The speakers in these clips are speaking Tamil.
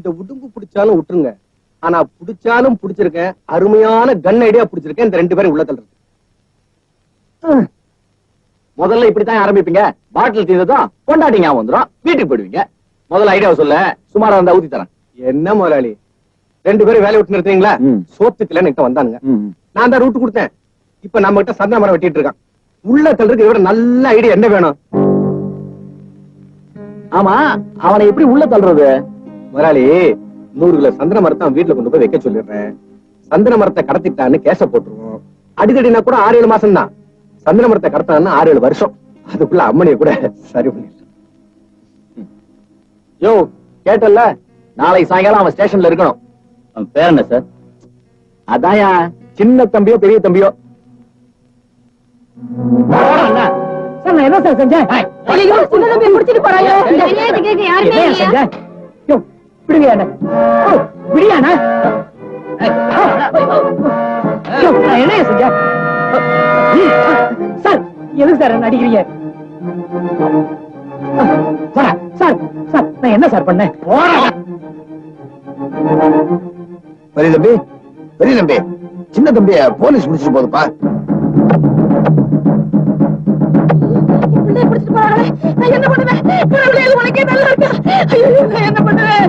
இந்த உடும்பு பிடிச்சாலும் விட்டுருங்க ஆனா பிடிச்சாலும் பிடிச்சிருக்கேன். அருமையான கன் ஐடியா பிடிச்சிருக்கேன். இந்த ரெண்டு பேரும் உள்ள தள்ளுறது. முதல்ல இப்படித்தான் ஆரம்பிப்பீங்க. பாட்டில் தீர்ந்ததும் கொண்டாடி ஞாபகம் வந்துடும் வீட்டுக்கு போயிடுவீங்க. முதல்ல ஐடியாவை சொல்ல சுமாரா இருந்தா ஊத்தி தரேன். என்ன முதலாளி? ரெண்டு பேரும் வேலையை விட்டு நிறுத்தீங்களா ம். சோத்துக்கலன்னு என்கிட்ட வந்தானுங்க. நான் தான் ரூட் கொடுத்தேன். இப்ப நம்ம கிட்ட சந்தன மரம் வெட்டிட்டு இருக்கான். உள்ள தள்ளுறதுக்கு இவர நல்ல ஐடியா என்ன வேணும்? ஆமா அவனை எப்படி உள்ள தள்ளுறது? முதலாளி நூறு கிலோ சந்தன மரத்தை அவன் வீட்டுல கொண்டு போய் வைக்க சொல்லிடுறேன். சந்தன மரத்தை கடத்திட்டான்னு கேச போட்டுருவோம். அடிதடினா கூட ஆறு ஏழு மாசம் தான் சந்தன மரத்தை கடத்தான்னு ஆறு ஏழு வருஷம். அதுக்குள்ள அம்மனிய கூட சரி பண்ணிடலாம் யோ கேட்டல்ல? நாளை சாயங்காலம் அவன் ஸ்டேஷன்ல இருக்கணும். அவன் பேர் என்ன சார்? அதாயா சின்ன தம்பியோ பெரிய தம்பியோ? சார் நான் என்ன சார் செஞ்சேன்? சின்ன முடிச்சிட்டு போறாங்க? யாருமே என்ன? என்ன சார் எதுக்கு சார் என்ன அடிக்கிறீங்க? போடா. சார் சார் நான் என்ன சார் பண்ணேன்? பெரிய தம்பி பெரிய தம்பி. சின்ன தம்பிய போலீஸ் முடிச்சிட்டு போதுப்பா. என்ன பண்ணுவேன்? கடவுளே இது உனக்கே நல்லா இருக்கா? ஐயோ நான் என்ன பண்ணுவேன்?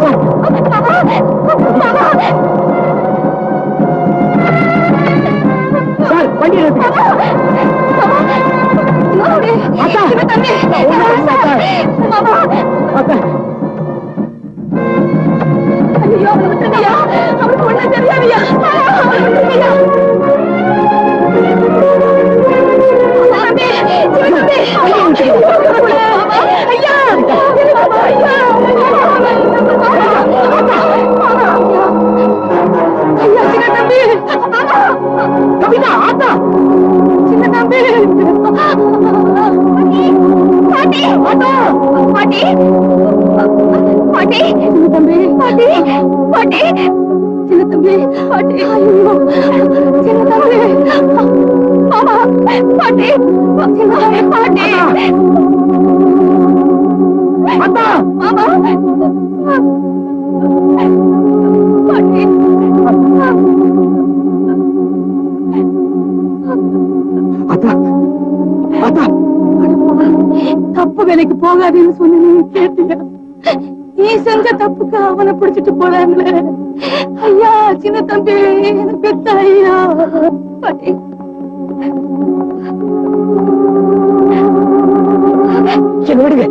பாட்டி, தம்பி, பாட்டி, பாட்டி, சின்ன தம்பி, பாட்டி, ஐயோ, சின்ன தம்பி, மாமா, பாட்டி, பாட்டி, அத்தா மாமா, பாட்டி, அத்தா அத்தா. தப்பு வேலைக்கு போகாதேன்னு சொன்ன நீ கேட்டியா? நீ செஞ்ச தப்புக்கு அவனை பிடிச்சிட்டு போறாங்களே ஐயா சின்ன தம்பி பெத்த ஐயா என்ன விடுங்க.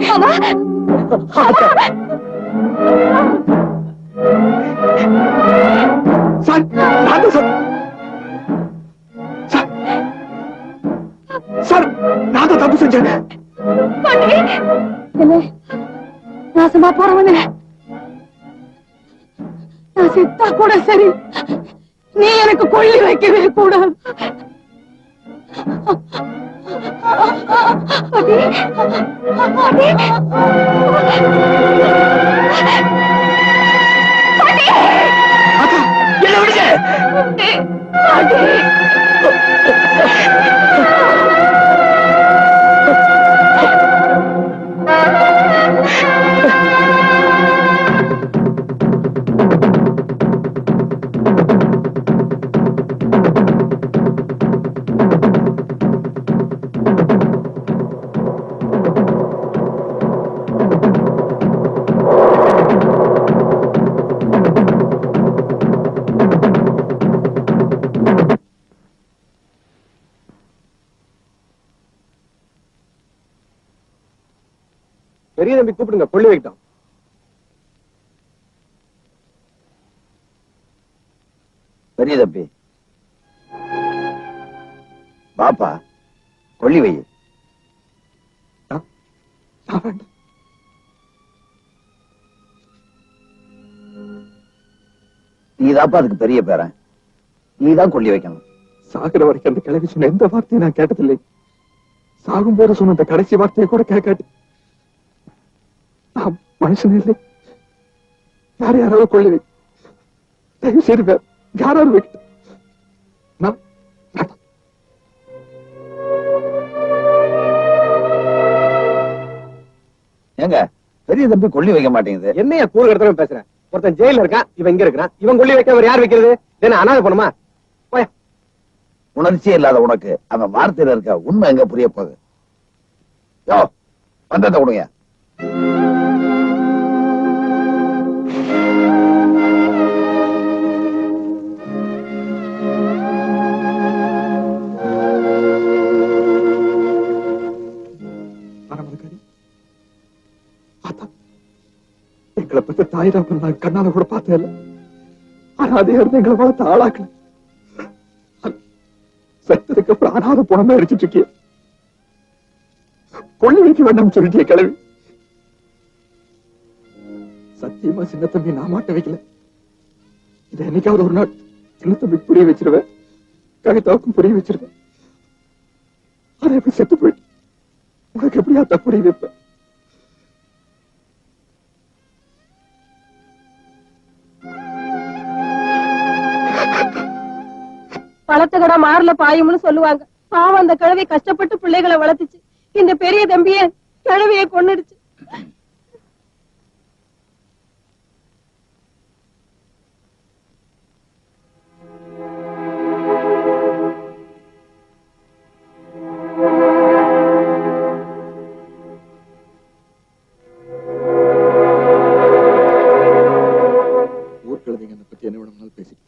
போறவனே. நான் செத்தா கூட சரி. நீ எனக்கு கொள்ளி வைக்கவே கூடாது. என்ன விடுங்க. பெரிய தம்பி கூப்பிடுங்க கொள்ளி வைக்கிட்டோம். பெரிய தம்பி. பாப்பா கொள்ளி வை. நீதாப்பா அதுக்கு பெரிய பேரன். நீதான் கொள்ளி வைக்கணும். சாகுற வரைக்கும் அந்த கிழவி சொன்ன எந்த வார்த்தையும் நான் கேட்டதில்லை. சாகும் போது சொன்ன அந்த கடைசி வார்த்தையை கூட கேட்காட்டி நான் மனுஷன் இல்லை யார் யாராவது கொள்ளி வை தயவு செய்து யாராவது நான். ஏங்க பெரிய தம்பி கொள்ளி வைக்க மாட்டேங்குது. என்னைய கூறு கடத்தல பேசுறேன் ஒருத்தன் ஜெயில இருக்கான் இவன் இங்க இருக்கிறான். இவன் கொள்ளி வைக்க யார் வைக்கிறது? என்ன அனாதை பண்ணுமா? போயா. உணர்ச்சியே இல்லாத உனக்கு அவன் வார்த்தையில இருக்க உண்மை எங்க புரிய போகுது? யோ வந்ததை கொடுங்க எங்களை பத்தி தாயிராமன் நான் கண்ணால கூட பார்த்தேன் இல்ல ஆனா அதே இருந்து எங்களை வளர்த்த ஆளாக்கல. செத்ததுக்கு அப்புறம் அனாத புறமே அடிச்சிட்டு இருக்கிய. கொள்ளி வைக்க வேண்டாம் சொல்லிட்டிய கிளவி சத்தியமா சின்ன தம்பி நான் மாட்ட வைக்கல. இதை என்னைக்காவது ஒரு நாள் சின்ன தம்பி புரிய வச்சிருவேன். கவிதாவுக்கும் புரிய வச்சிருவேன். அதை எப்படி செத்து போயிட்டு உனக்கு எப்படியா தப்புரி வைப்பேன்? பழத்த மாறல பாயும்னு சொல்லுவாங்க. பாவம் அந்த கிழவி கஷ்டப்பட்டு பிள்ளைகளை வளர்த்துச்சு. இந்த பெரிய தம்பிய கிழவிய கொண்டுடுச்சு பத்தி என்ன வேணும்னாலும் பேசிட்டு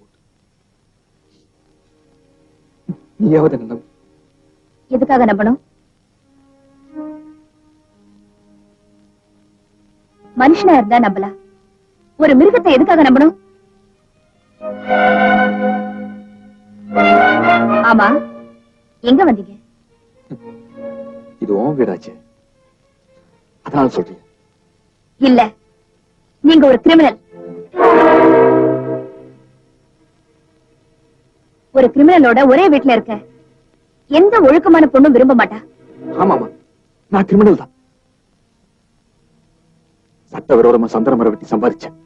நீயாவது நம்பு. எதுக்காக நம்பணும்? மனுஷனா இருந்தா நம்பலாம். ஒரு மிருகத்தை எதுக்காக நம்பணும்? ஆமா எங்க வந்தீங்க? இது உன் வீடாச்சே. அதனால சொல்றீங்க இல்ல நீங்க ஒரு கிரிமினல் ஒரு கிரிமினலோட ஒரே வீட்டுல இருக்க. எந்த ஒழுக்கமான பொண்ணும் விரும்ப மாட்டா? ஆமாமா நான் கிரிமினல் தான். சட்ட விரோதமா சந்தன மரம் வெட்டி சம்பாதிச்சேன்.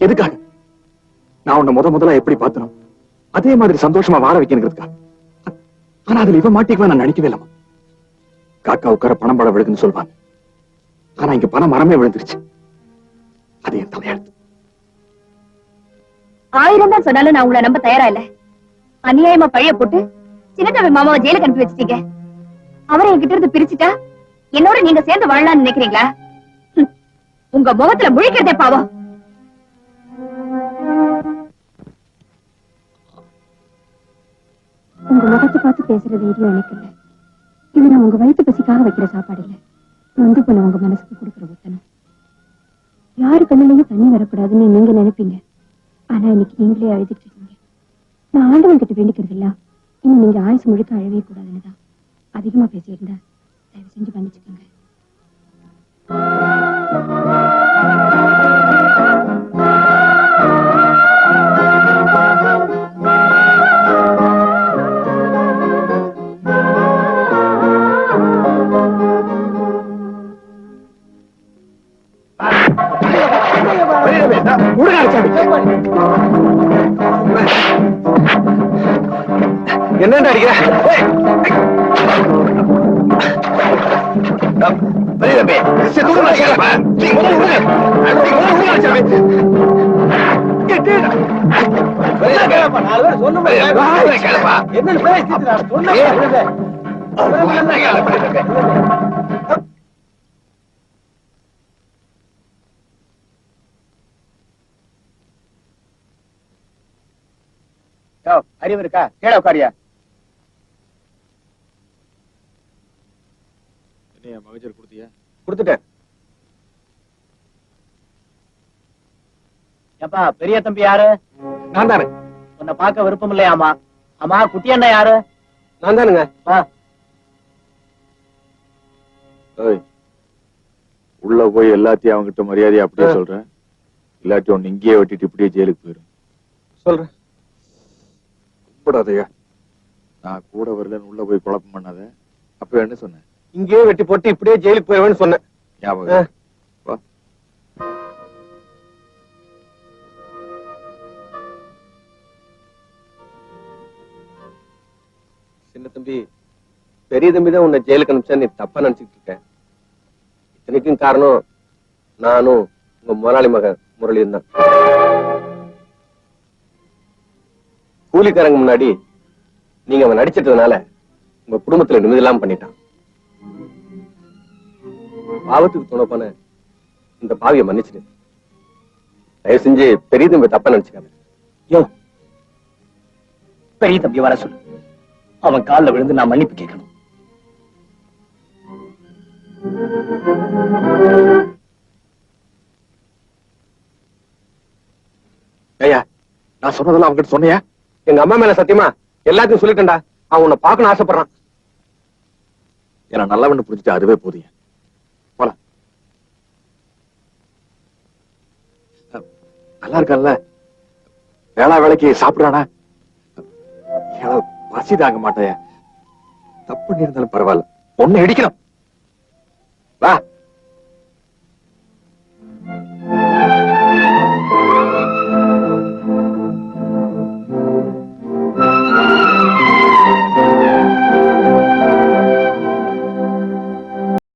எதுக்காக? நான் உன்னை முத முதல்ல எப்படி பார்த்தனோ அதே மாதிரி சந்தோஷமா வாழ வைக்கணுங்கிறதுக்காக. ஆனா அதுல இவன் மாட்டிக்குவேன் நான் நினைக்கவே இல்லம்மா. காக்கா உட்கார பணம் படம் விழுகுன்னு சொல்லுவாங்க ஆனா இங்க பணம் மரமே விழுந்துருச்சு. அது என் தலையெழுத்து. ஆயிரம் தான் சொன்னாலும் நான் உங்களை நம்ப தயாரா இல்ல? அநியாயமா பழைய போட்டு சின்னத்தம்பி மாமாவை ஜெயிலுக்கு அனுப்பி வச்சிட்டீங்க. அவரை என்கிட்ட இருந்து பிரிச்சுட்டா என்னோட நீங்க சேர்ந்து வாழலாம்னு நினைக்கிறீங்களா? உங்க முகத்துல முழிக்கிறதே பாவம். உங்க முகத்தை பார்த்து பேசுற வீடியோ எனக்கு இல்ல. இது நான் உங்க வயிற்று பசிக்காக வைக்கிற சாப்பாடு இல்ல. நொந்து போன உங்க மனசுக்கு கொடுக்குற ஒத்தனம் யாரு கண்ணிலையும் தண்ணி வரக்கூடாதுன்னு நீங்க நினைப்பீங்க. ஆனா இன்னைக்கு நீங்களே அழுதுட்டு நான் ஆண்டவன் கிட்ட வேண்டிக்கிறது இல்ல இனி நீங்க ஆயுசு முழுக்க அழவே கூடாதுன்னுதான். அதிகமா பேசியிருந்தா தயவு செஞ்சு மன்னிச்சுக்கோங்க. தம்பி. அறிவு இருக்கா? கேட உட்காரியா. கொடுத்துட்டேன். ஏப்பா பெரிய தம்பி யாரு? நான் தானே. உன்னை பார்க்க விருப்பம் இல்லையாமா ஆமா குட்டி அண்ணன் யாரு? நான் தானுங்க. உள்ள போய் எல்லாத்தையும் அவங்கிட்ட மரியாதையா அப்படியே. சொல்றேன். இல்லாட்டி ஒன்னு இங்கேயே வெட்டிட்டு இப்படியே ஜெயிலுக்கு போயிரும். சொல்றேன். கூடாதையா நான் கூட வரலன்னு உள்ள போய் குழப்பம் பண்ணாத. அப்ப என்ன சொன்னேன் இங்கேயே வெட்டி போட்டு இப்படியே ஜெயிலுக்கு போயிருவேன்னு சொன்னேன். சின்ன தம்பி பெரிய தம்பி தான் உன்னை ஜெயிலுக்கு அனுப்பிச்சா நீ தப்பா நினைச்சிட்டு இருக்க. இத்தனைக்கும் காரணம் நானும் உங்க முதலாளி மகன் முரளியும் தான். கூலிக்காரங்க முன்னாடி நீங்க அவன் நடிச்சிட்டதுனால உங்க குடும்பத்துல நிம்மதி இல்லாம பண்ணிட்டான். பாவத்துக்கு துணை போன இந்த பாவிய மன்னிச்சிடு. தயவு செஞ்சு பெரிய தம்பி தப்பா நினைச்சுக்காத யோ பெரிய தம்பி வர சொல்லு. அவன் கால்ல விழுந்து நான் மன்னிப்பு கேட்கணும். ஐயா நான் சொன்னதெல்லாம் அவங்ககிட்ட சொன்னியா? எங்க அம்மா மேல சத்தியமா? எல்லாத்தையும் சொல்லிட்டேன்டா. அவன் உன்னை பார்க்கணும் ஆசைப்படுறான். ஏன்னா நல்லவன்னு புரிஞ்சுட்டு அதுவே போதிய போலாம். நல்லா இருக்கான்ல? வேளா வேலைக்கு சாப்பிடுறானா? பசி தாங்க மாட்டேன். தப்பு பண்ணியிருந்தாலும் பரவாயில்ல. ஒண்ணு இடிக்கணும். வா.